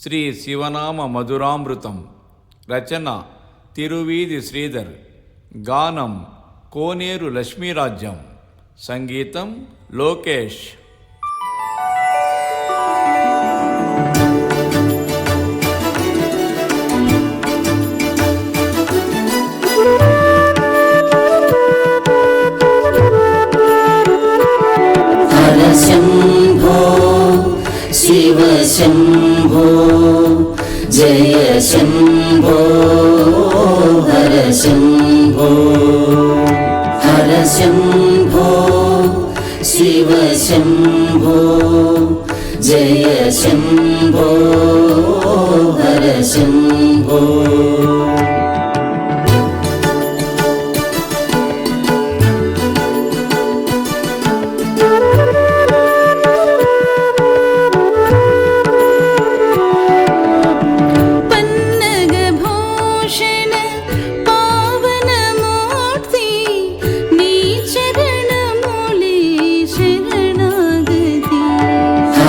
శ్రీ శివనామ మధురామృతం. రచన తిరువీధి శ్రీధర్. గానం కోనేరు లక్ష్మీరాజ్యం. సంగీతం లోకేష్. ശംഭോ ജയ ശംഭോ ഹര ശംഭോ. ഹര ശംഭോ ശിവ ശംഭോ ജയ ശംഭോ ഹര ശംഭോ.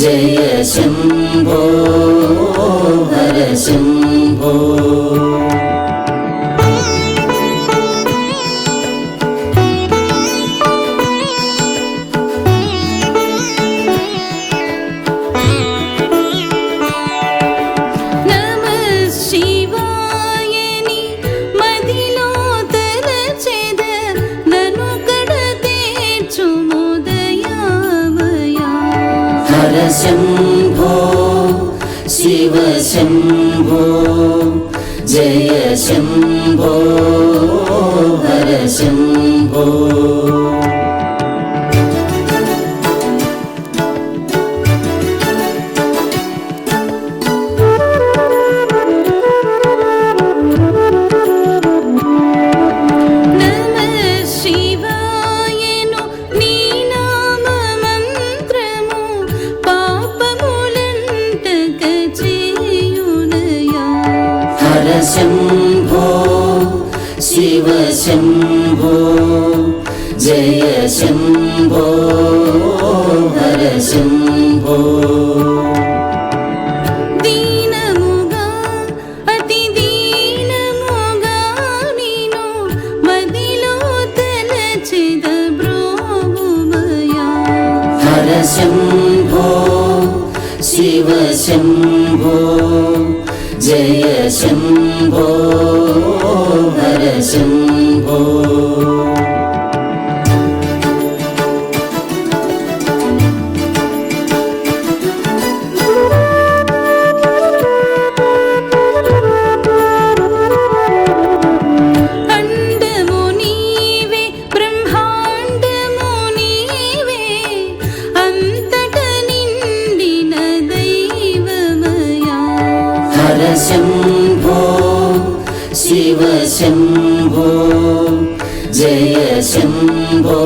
जय शम्भो हर शम्भो ശംഭോ ശിവശംഭോ ജയ ശംഭോ ഹര ശംഭോ శంభో శివ శంభో జయ శంభో హర శంభో. శంభో శివ శంభో जय शम्भो हर शम्भो ശിവശംഭോ ശിവശംഭോ ജയ ശംഭോ